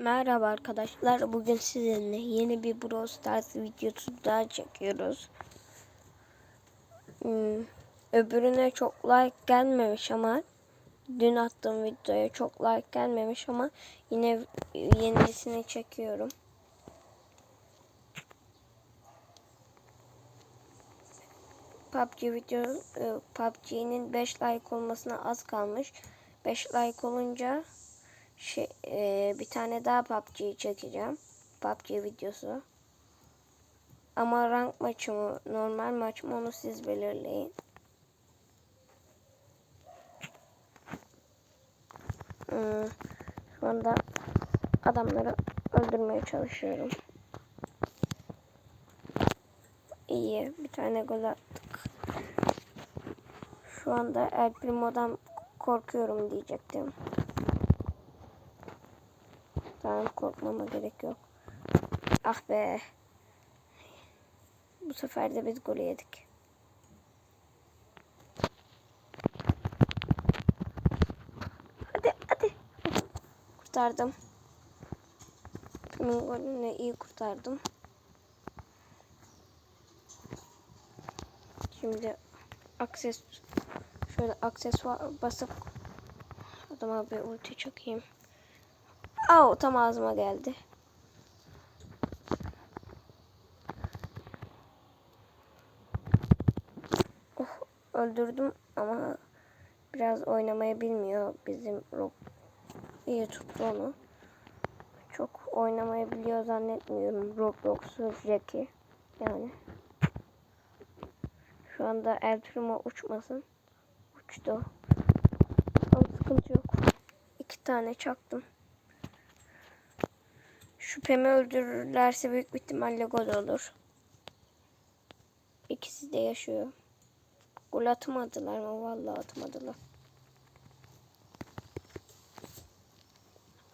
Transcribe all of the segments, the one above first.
Merhaba arkadaşlar. Bugün sizinle yeni bir Brawl Stars videosu daha çekiyoruz. Hmm, öbürüne çok like gelmemiş ama dün attığım videoya çok like gelmemiş ama yine yenisini çekiyorum. PUBG video e, PUBG'nin 5 like olmasına az kalmış. 5 like olunca şey e, bir tane daha PUBG çekeceğim. PUBG videosu. Ama rank maçı mı, normal maç mı onu siz belirleyin. Hmm, şu anda adamları öldürmeye çalışıyorum. İyi, bir tane gol attık. Şu anda El Primo'dan korkuyorum diyecektim. Tamam korkmama gerek yok. Ah be. Bu sefer de biz gol yedik. Hadi hadi. Kurtardım. Kimin golünü iyi kurtardım. Şimdi akses şöyle aksesuar basıp adama bir ulti çakayım. Au tam ağzıma geldi. Oh, öldürdüm ama biraz oynamayı bilmiyor bizim Rob. İyi tuttu onu. Çok oynamayı biliyor zannetmiyorum Roblox'u Jackie. Yani. Şu anda El Primo uçmasın. Uçtu. Ama sıkıntı yok. İki tane çaktım. Şüphemi öldürürlerse büyük ihtimalle gol olur. İkisi de yaşıyor. Gol atmadılar mı? Vallahi atmadılar.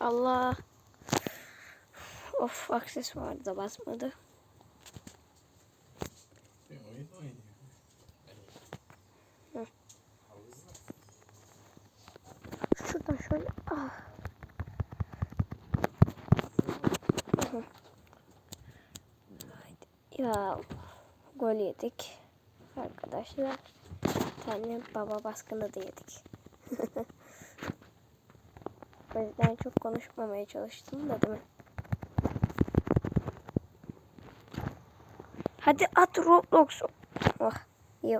Allah. Of aksesuar da basmadı. Bir oyun oynuyor. Hı. Şuradan şöyle. Ah. Hı. Haydi. Ya gol yedik. Arkadaşlar. Tane baba baskını da yedik. o yüzden çok konuşmamaya çalıştım da değil mi? Hadi at Roblox. İyi.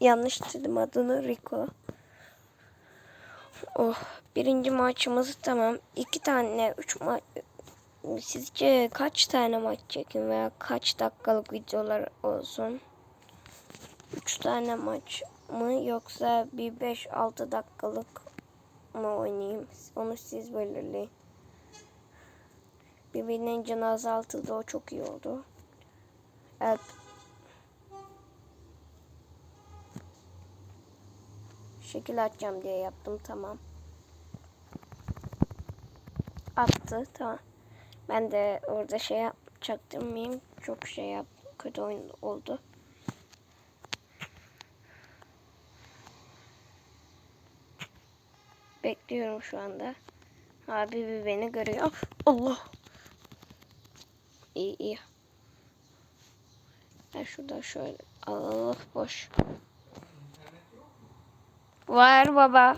Yanlış dedim adını Rico. Oh, birinci maçımız tamam. İki tane, üç maç. Sizce kaç tane maç çekin veya kaç dakikalık videolar olsun? Üç tane maç mı yoksa bir 5-6 dakikalık mı oynayayım? Onu siz belirleyin. Birbirinin canı azaltıldı o çok iyi oldu. Evet. Şekil atacağım diye yaptım tamam. Attı tamam. Ben de orada şey yapacaktım mıyım? Çok şey yap kötü oyun oldu. Bekliyorum şu anda. Abi bir beni görüyor. Allah. İyi iyi. Ben şurada şöyle Allah boş. Var baba.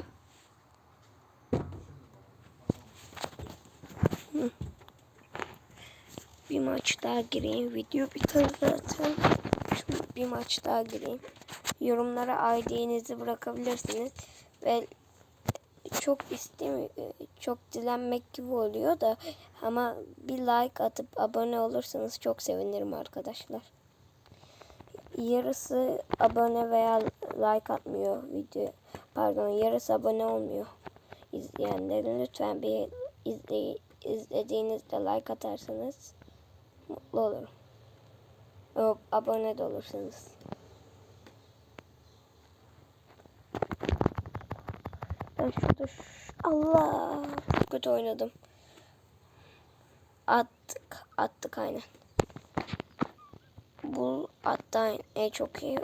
Hı. Bir maç daha gireyim. Video biter zaten. Şimdi bir maç daha gireyim. Yorumlara ID'nizi bırakabilirsiniz. Ve çok istemiyorum. Çok dilenmek gibi oluyor da ama bir like atıp abone olursanız çok sevinirim arkadaşlar yarısı abone veya like atmıyor video. Pardon yarısı abone olmuyor. İzleyenlerin lütfen bir izley izlediğinizde like atarsanız mutlu olurum. O, abone de olursanız. Ben şurada şu... Allah çok kötü oynadım. Attık attık aynen bul hatta e çok iyi.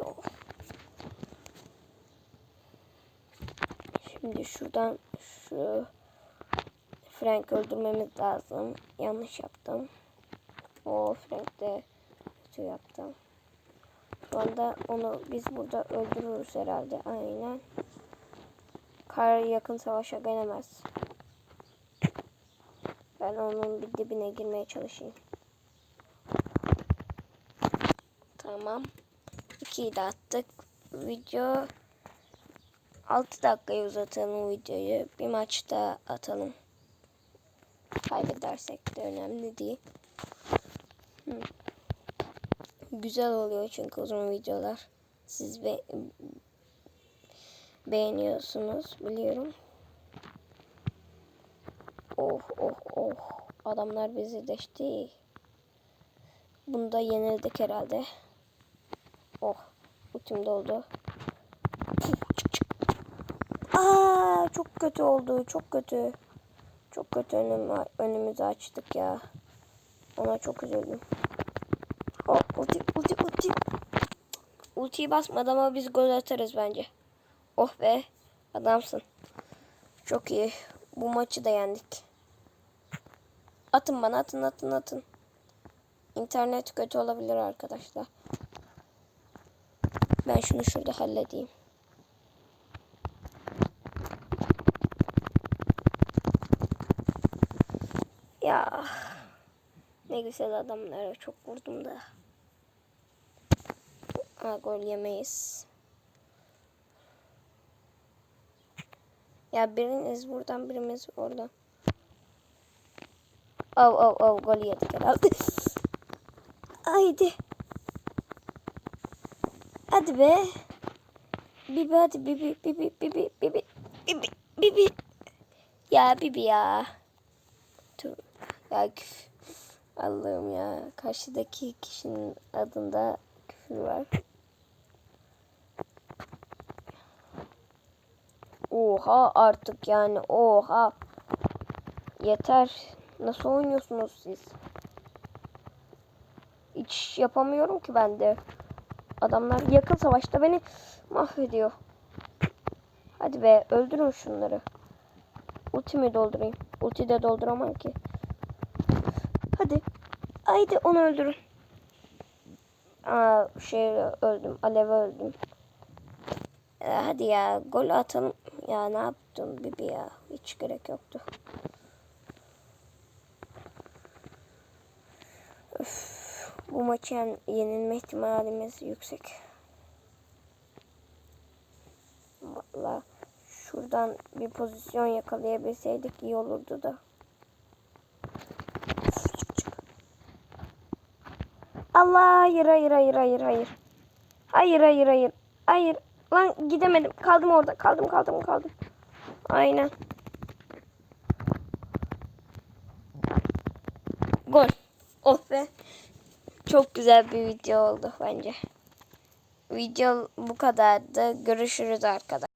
Şimdi şuradan şu Frank öldürmemiz lazım. Yanlış yaptım. O Frank de kötü yaptım. Şu anda onu biz burada öldürürüz herhalde. Aynen. Kar yakın savaşa gelemez. Ben onun bir dibine girmeye çalışayım. Tamam. 2'yi de attık. Video 6 dakikaya uzatalım videoyu. Bir maç daha atalım. Kaybedersek de önemli değil. Güzel oluyor çünkü uzun videolar. Siz be beğeniyorsunuz biliyorum. Oh oh oh. Adamlar bizi deşti. Bunda yenildik herhalde. Oh. Ultim doldu. Aa, çok kötü oldu. Çok kötü. Çok kötü önüm, önümüzü açtık ya. Ona çok üzüldüm. Oh, ulti, ulti, ulti. Ultiyi basmadı ama biz gol atarız bence. Oh be. Adamsın. Çok iyi. Bu maçı da yendik. Atın bana atın atın atın. İnternet kötü olabilir arkadaşlar. Ben şunu şurada halledeyim. Ya ne güzel adamlara çok vurdum da. Ha, gol yemeyiz. Ya biriniz buradan birimiz oradan. Av av av gol yedik herhalde. Haydi. Hadi be. Bibi hadi bibi bibi bibi bibi bibi bibi. Ya bibi ya. Dur. Ya küf. Allah'ım ya. Karşıdaki kişinin adında küfür var. Oha artık yani oha. Yeter. Nasıl oynuyorsunuz siz? Hiç yapamıyorum ki ben de. Adamlar yakın savaşta beni mahvediyor. Hadi be öldürün şunları. Ultimi doldurayım. Ulti de dolduramam ki. Hadi. Haydi onu öldürün. Aa şey öldüm. Alev öldüm. Ee, hadi ya gol atalım. Ya ne yaptım Bibi ya. Hiç gerek yoktu. Öf, bu maçı yen- yenilme ihtimalimiz yüksek. Valla şuradan bir pozisyon yakalayabilseydik iyi olurdu da. Allah hayır hayır hayır hayır hayır. Hayır hayır hayır. Hayır. Lan gidemedim. Kaldım orada. Kaldım kaldım kaldım. Aynen. Gol. Oh be. Çok güzel bir video oldu bence. Video bu kadardı. Görüşürüz arkadaşlar.